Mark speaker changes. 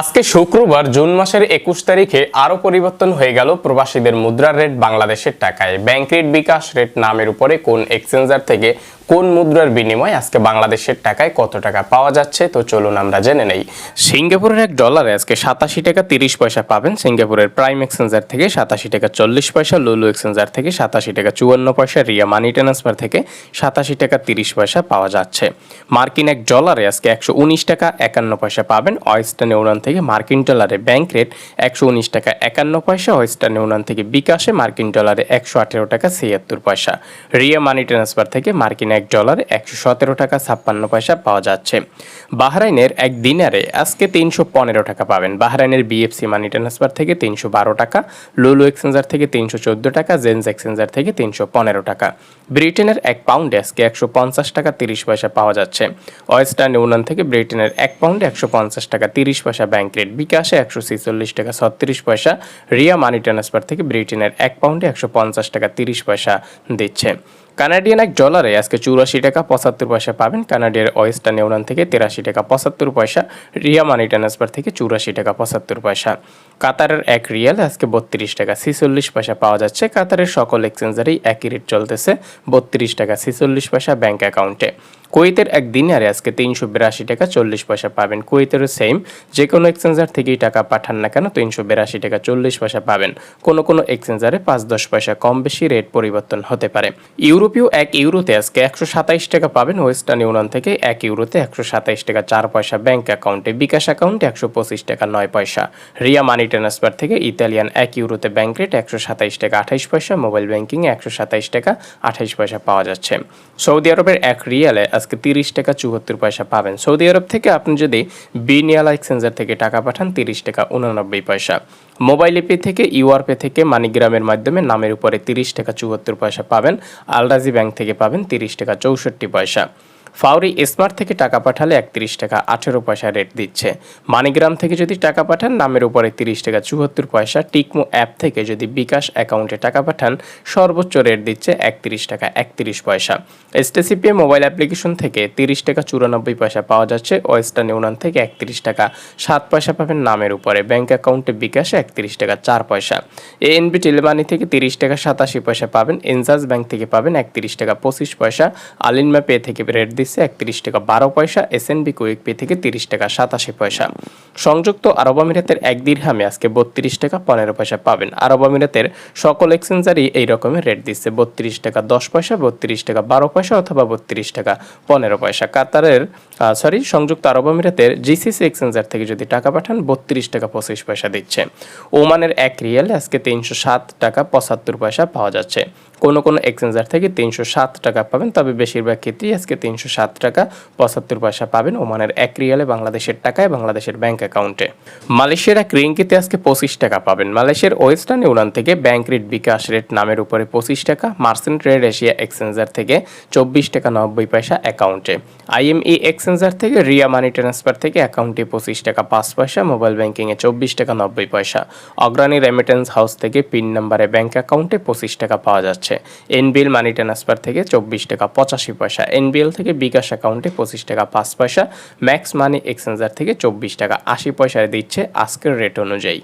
Speaker 1: আজকে শুক্রবার জুন মাসের একুশ তারিখে আরও পরিবর্তন হয়ে গেল প্রবাসীদের মুদ্রার রেট বাংলাদেশের টাকায়। ব্যাংক রেট বিকাশ রেট নামের উপরে কোন এক্সচেঞ্জার থেকে কোন মুদ্রার বিনিময়ে আজকে বাংলাদেশের টাকায় কত টাকা পাওয়া যাচ্ছে? তো চলুন আমরা জেনে নেই। সিঙ্গাপুরের এক ডলারে আজকে সাতাশি টাকা তিরিশ পয়সা পাবেন। সিঙ্গাপুরের প্রাইম এক্সচেঞ্জার থেকে সাতাশি টাকা চল্লিশ পয়সা, লুলু এক্সচেঞ্জার থেকে সাতাশি টাকা চুয়ান্ন পয়সা, রিয়া মানি ট্রান্সফার থেকে সাতাশি টাকা তিরিশ পয়সা পাওয়া যাচ্ছে। মার্কিন এক ডলারে আজকে একশো উনিশ টাকা একান্ন পয়সা পাবেন। ওয়েস্টার্ন ইউনিয়ন থেকে মার্কিন ডলারে ব্যাংক রেট একশো উনিশ টাকা একান্ন পয়সা, ওয়েস্টার্ন ইউনিয়ন থেকে বিকাশে মার্কিন ডলারে একশো আঠেরো টাকা ছিয়াত্তর পয়সা। রিয়া মানি ট্রান্সফার থেকে মার্কিন এক ডলারে একশো সতেরো টাকা ছাপ্পান্ন পয়সা পাওয়া যাচ্ছে। বাহরাইনের এক দিনারে আজকে তিনশো পনেরো টাকা পাবেন। বাহরাইনের বিএফসি মানি ট্রান্সফার থেকে তিনশো বারো টাকা লুলু এক্সচেঞ্জার থেকে তিনশো চোদ্দ টাকা জেন্স এক্সচেঞ্জার থেকে তিনশো পনেরো টাকা। ব্রিটেনের এক পাউন্ডে আজকে একশো পঞ্চাশ টাকা তিরিশ পয়সা পাওয়া যাচ্ছে। ওয়েস্টার্ন ইউনিয়ন থেকে ব্রিটেনের এক পাউন্ডে একশো পঞ্চাশ টাকা তিরিশ পয়সা ব্যাংক রেট বিকাশে একশো ছেচল্লিশ টাকা ছত্রিশ পয়সা। রিয়া মানি ট্রান্সফার থেকে ব্রিটেনের এক পাউন্ডে একশো পঞ্চাশ টাকা তিরিশ পয়সা দিচ্ছে। কানাডিয়ান এক ডলারে আজকে চুরাশি টাকা পঁচাত্তর পয়সা পাবেন। কানাডিয়ার ওয়েস্টার্ন ইউনিয়ন থেকে তেরাশি টাকা পঁচাত্তর পয়সা, রিয়া মানি ট্রান্সফার থেকে চুরাশি টাকা পঁচাত্তর পয়সা। কাতারের এক রিয়াল আজকে বত্রিশ টাকা ছিচল্লিশ পয়সা পাওয়া যাচ্ছে। কাতারের সকল এক্সচেঞ্জারেই একই রেট চলতেছে, বত্রিশ টাকা ছিচল্লিশ পয়সা ব্যাঙ্ক অ্যাকাউন্টে। কুয়েতের এক দিনারে আজকে তিনশো বিরাশি টাকা চল্লিশ পয়সা পাবেন। কুয়েতেরও সেম যে কোনো এক্সচেঞ্জার থেকেই টাকা পাঠান না কেন তিনশো বিরাশি টাকা চল্লিশ পয়সা পাবেন। কোনো কোনো এক্সচেঞ্জারে পাঁচ দশ পয়সা কম বেশি রেট পরিবর্তন হতে পারে। ইউরোপীয় এক ইউরোতে আজকে একশো সাতাইশ টাকা পাবেন, ওয়েস্টার্ন ইউনিয়ন থেকে এক ইউরোতে একশো সাতাইশ টাকা চার পয়সা ব্যাংক অ্যাকাউন্টে, বিকাশ অ্যাকাউন্টে একশো পঁচিশ টাকা নয় পয়সা। রিয়া মানি ট্রান্সফার থেকে ইতালিয়ান এক ইউরোতে ব্যাংক রেট একশো সাতাইশ টাকা আঠাইশ পয়সা, মোবাইল ব্যাংকিংয়ে একশো সাতাইশ টাকা আঠাইশ পয়সা পাওয়া যাচ্ছে। সৌদি আরবের এক রিয়ালে আজকে তিরিশ টাকা চুয়াত্তর পয়সা পাবেন। সৌদি আরব থেকে আপনি যদি বিনিয়ালা এক্সচেঞ্জার থেকে টাকা পাঠান, তিরিশ টাকা উনানব্বই পয়সা। মোবাইল পে থেকে, ইউআর পে থেকে, মানিগ্রামের মাধ্যমে নামের উপরে তিরিশ টাকা চুয়াত্তর পয়সা পাবেন। আলরাজি ব্যাংক থেকে পাবেন তিরিশ টাকা চৌষট্টি পয়সা। ফাউরি স্মার্ট থেকে টাকা পাঠালে একত্রিশ টাকা আঠেরো পয়সা রেট দিচ্ছে। মানিগ্রাম থেকে যদি টাকা পাঠান, নামের উপরে তিরিশ টাকা চুয়াত্তর পয়সা, টিকমো অ্যাপ থেকে যদি বিকাশ অ্যাকাউন্টে টাকা পাঠান, সর্বোচ্চ রেট দিচ্ছে একত্রিশ টাকা একত্রিশ পয়সা। এসটিসিপি মোবাইল অ্যাপ্লিকেশন থেকে তিরিশ টাকা চুরানব্বই পয়সা পাওয়া যাচ্ছে, ওয়েস্টার্ন ইউনিয়ন থেকে একত্রিশ টাকা সাত পয়সা পাবেন নামের উপরে, ব্যাংক অ্যাকাউন্টে বিকাশে একত্রিশ টাকা চার পয়সা। এএনবি টেলিমানি থেকে তিরিশ টাকা সাতাশি পয়সা পাবেন এনজাজ ব্যাংক থেকে পাবেন একত্রিশ টাকা পঁচিশ পয়সা, আলিনমা পে থেকে রেট দিচ্ছে একত্রিশ টাকা বারো পয়সা এসএনবি কুইক পে থেকে তিরিশ টাকা সাতাশি পয়সা। সংযুক্ত আরব আমিরাতের এক দিরহামে আজকে বত্রিশ টাকা পনেরো পয়সা পাবেন। আরব আমিরাতের সকল এক্সচেঞ্জারই এই রকমের রেট দিচ্ছে, বত্রিশ টাকা দশ পয়সা, বত্রিশ টাকা বারো পয়সা অথবা বত্রিশ টাকা পনেরো পয়সা। কাতারের সরি সংযুক্ত আরব আমিরাতের জিসিসি এক্সচেঞ্জার থেকে যদি টাকা পাঠান, বত্রিশ টাকা পঁচিশ পয়সা দিচ্ছে। ওমানের এক রিয়ালে আজকে তিনশো সাত টাকা পঁচাত্তর পয়সা পাওয়া যাচ্ছে। কোনো কোনো এক্সচেঞ্জার থেকে তিনশো সাত টাকা পাবেন, তবে বেশিরভাগ ক্ষেত্রেই আজকে তিনশো সাত টাকা পঁচাত্তর পয়সা পাবেন ওমানের এক রিয়ালে বাংলাদেশের টাকায় বাংলাদেশের ব্যাংক অ্যাকাউন্টে মালয়েশিয়ার এক রিঙ্কিতে আজকে পঁচিশ টাকা পাবেন। মালয়েশিয়ার ওয়েস্টার্ন ইউনিয়ন থেকে ব্যাংক রেট বিকাশ রেট নামের উপরে পঁচিশ টাকা মার্সেন্ট ট্রেড এশিয়া এক্সচেঞ্জার থেকে চব্বিশ টাকা নব্বই পয়সা অ্যাকাউন্টে আইএমই এক্সচেঞ্জার থেকে রিয়া মানি ট্রান্সফার থেকে অ্যাকাউন্টে পঁচিশ টাকা পাঁচ পয়সা মোবাইল ব্যাংকিংয়ে চব্বিশ টাকা নব্বই পয়সা। অগ্রণী রেমিটেন্স হাউস থেকে পিন নাম্বারে ব্যাংক অ্যাকাউন্টে পঁচিশ টাকা পাওয়া যাচ্ছে। এনবিএল মানি ট্রান্সফার থেকে চব্বিশ টাকা পঁচাশি পয়সা এনবিএল থেকে বিকাশ অ্যাকাউন্টে পঁচিশ টাকা পাঁচ পয়সা ম্যাক্স মানি এক্সচেঞ্জার থেকে চব্বিশ টাকা আশি পয়সায় দিচ্ছে আজকের রেট অনুযায়ী।